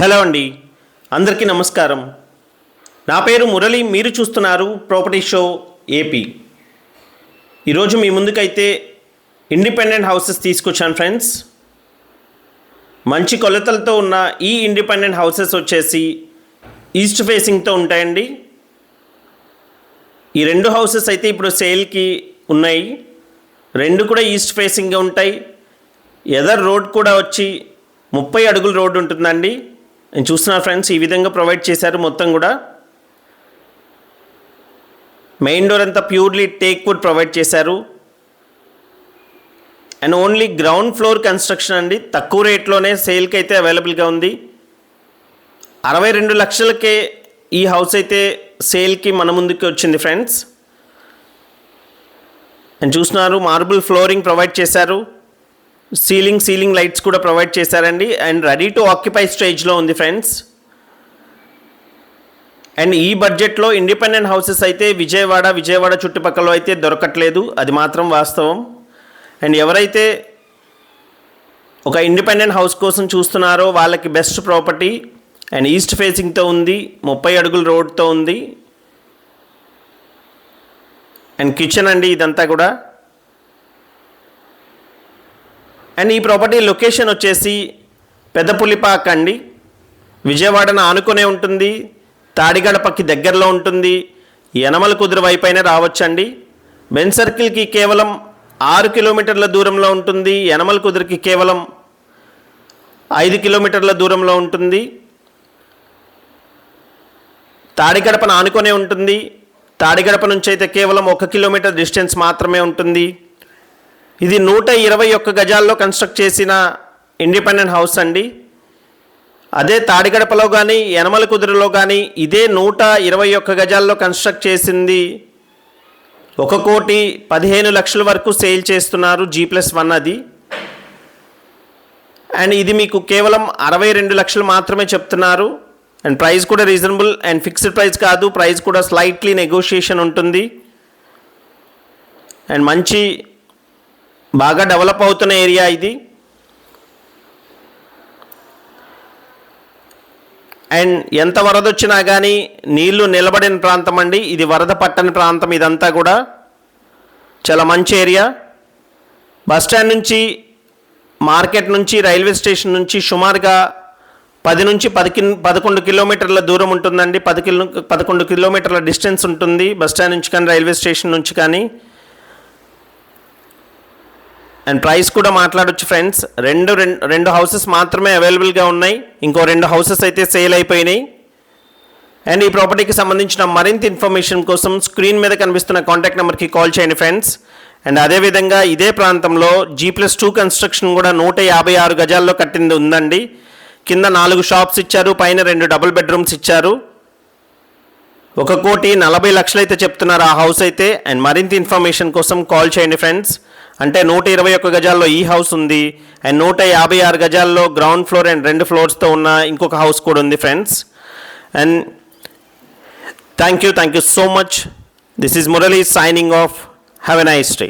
Hello అండి. అందరికీ నమస్కారం. నా పేరు మురళి మీరు చూస్తున్నారు ప్రాపర్టీ షో ఏపీ ఈరోజు మీ ముందుకైతే ఇండిపెండెంట్ హౌసెస్ తీసుకొచ్చాను ఫ్రెండ్స్ మంచి కొలతలతో ఉన్న ఈ ఇండిపెండెంట్ హౌసెస్ వచ్చేసి ఈస్ట్ ఫేసింగ్తో ఉంటాయండి. ఈ రెండు హౌసెస్ అయితే ఇప్పుడు సేల్కి ఉన్నాయి. రెండు కూడా ఈస్ట్ ఫేసింగ్గా ఉంటాయి. ఎదర్ రోడ్ కూడా వచ్చి ముప్పై అడుగుల రోడ్డు ఉంటుందండి. నేను చూస్తున్నా ఫ్రెండ్స్ ఈ విధంగా ప్రొవైడ్ చేశారు మొత్తం కూడా. మెయిన్ డోర్ అంతా ప్యూర్లీ టేక్ వుడ్ ప్రొవైడ్ చేశారు. And only ground floor construction అండి. తక్కువ రేట్లోనే సేల్కి అయితే అవైలబుల్గా ఉంది. అరవై రెండు లక్షలకే ఈ హౌస్ అయితే సేల్కి మన ముందుకి వచ్చింది ఫ్రెండ్స్. అండ్ చూస్తున్నారు మార్బుల్ ఫ్లోరింగ్ ప్రొవైడ్ చేశారు. సీలింగ్ సీలింగ్ లైట్స్ కూడా ప్రొవైడ్ చేశారండి. అండ్ రెడీ టు ఆక్యుపై స్టేజ్లో ఉంది ఫ్రెండ్స్. అండ్ ఈ బడ్జెట్లో ఇండిపెండెంట్ హౌసెస్ అయితే విజయవాడ విజయవాడ చుట్టుపక్కల అయితే దొరకట్లేదు. అది మాత్రం వాస్తవం. అండ్ ఎవరైతే ఒక ఇండిపెండెంట్ హౌస్ కోసం చూస్తున్నారో వాళ్ళకి బెస్ట్ ప్రాపర్టీ. అండ్ ఈస్ట్ ఫేసింగ్తో ఉంది ముప్పై అడుగుల రోడ్తో ఉంది. అండ్ కిచెన్ అండి ఇదంతా కూడా. అండ్ ఈ ప్రాపర్టీ లొకేషన్ వచ్చేసి పెద్దపులిపాక అండి. విజయవాడను ఆనుకునే ఉంటుంది. తాడిగడపకి దగ్గరలో ఉంటుంది. యనమల కుదురు వైపైన రావచ్చండి. బెన్ సర్కిల్కి కేవలం ఆరు కిలోమీటర్ల దూరంలో ఉంటుంది. యనమల కుదురుకి కేవలం ఐదు కిలోమీటర్ల దూరంలో ఉంటుంది. తాడిగడపను ఆనుకొనే ఉంటుంది. తాడిగడప నుంచి అయితే కేవలం ఒక కిలోమీటర్ డిస్టెన్స్ మాత్రమే ఉంటుంది. ఇది నూట ఇరవై ఒక్క గజాల్లో కన్స్ట్రక్ట్ చేసిన ఇండిపెండెంట్ హౌస్ అండి. అదే తాడిగడపలో కానీ యనమల కుదురులో కానీ ఇదే నూట ఇరవై ఒక్క గజాల్లో కన్స్ట్రక్ట్ చేసింది. ఒక కోటి పదిహేను లక్షల వరకు సేల్ చేస్తున్నారు జీ ప్లస్ వన్ అది. అండ్ ఇది మీకు కేవలం అరవై రెండు లక్షలు మాత్రమే చెప్తున్నారు. అండ్ ప్రైస్ కూడా రీజనబుల్ అండ్ ఫిక్స్డ్ ప్రైస్ కాదు ప్రైస్ కూడా స్లైట్లీ నెగోషియేషన్ ఉంటుంది. అండ్ మంచి బాగా డెవలప్ అవుతున్న ఏరియా ఇది. అండ్ ఎంత వరద వచ్చినా కానీ నీళ్ళు నిలబడిన ప్రాంతం అండి. ఇది వరద పట్టని ప్రాంతం ఇదంతా కూడా. చాలా మంచి ఏరియా. బస్ స్టాండ్ నుంచి మార్కెట్ నుంచి రైల్వే స్టేషన్ నుంచి సుమారుగా పది నుంచి పది పదకొండు కిలోమీటర్ల దూరం ఉంటుందండి. పది కిలో పదకొండు కిలోమీటర్ల డిస్టెన్స్ ఉంటుంది. బస్ స్టాండ్ నుంచి కానీ రైల్వే స్టేషన్ నుంచి కానీ. అండ్ ప్రైస్ కూడా మాట్లాడొచ్చు ఫ్రెండ్స్ రెండు రెండు రెండు హౌసెస్ మాత్రమే అవైలబుల్గా ఉన్నాయి. ఇంకో రెండు హౌసెస్ అయితే సేల్ అయిపోయినాయి. అండ్ ఈ ప్రాపర్టీకి సంబంధించిన మరింత ఇన్ఫర్మేషన్ కోసం స్క్రీన్ మీద కనిపిస్తున్న కాంటాక్ట్ నెంబర్కి కాల్ చేయండి ఫ్రెండ్స్ అండ్ అదేవిధంగా ఇదే ప్రాంతంలో జీ ప్లస్ టూ కన్స్ట్రక్షన్ కూడా నూట యాభై ఆరు గజాల్లో కట్టింది ఉందండి. కింద నాలుగు షాప్స్ ఇచ్చారు పైన రెండు డబుల్ బెడ్రూమ్స్ ఇచ్చారు. ఒక కోటి నలభై లక్షలు అయితే చెప్తున్నారు ఆ హౌస్ అయితే. అండ్ మరింత ఇన్ఫర్మేషన్ కోసం కాల్ చేయండి ఫ్రెండ్స్ అంటే నూట ఇరవై ఒక్క గజాల్లో ఈ హౌస్ ఉంది. అండ్ నూట యాభై ఆరు గజాల్లో గ్రౌండ్ ఫ్లోర్ అండ్ రెండు ఫ్లోర్స్తో ఉన్న ఇంకొక హౌస్ కూడా ఉంది friends and thank you thank you so much this is Murali signing off have a nice day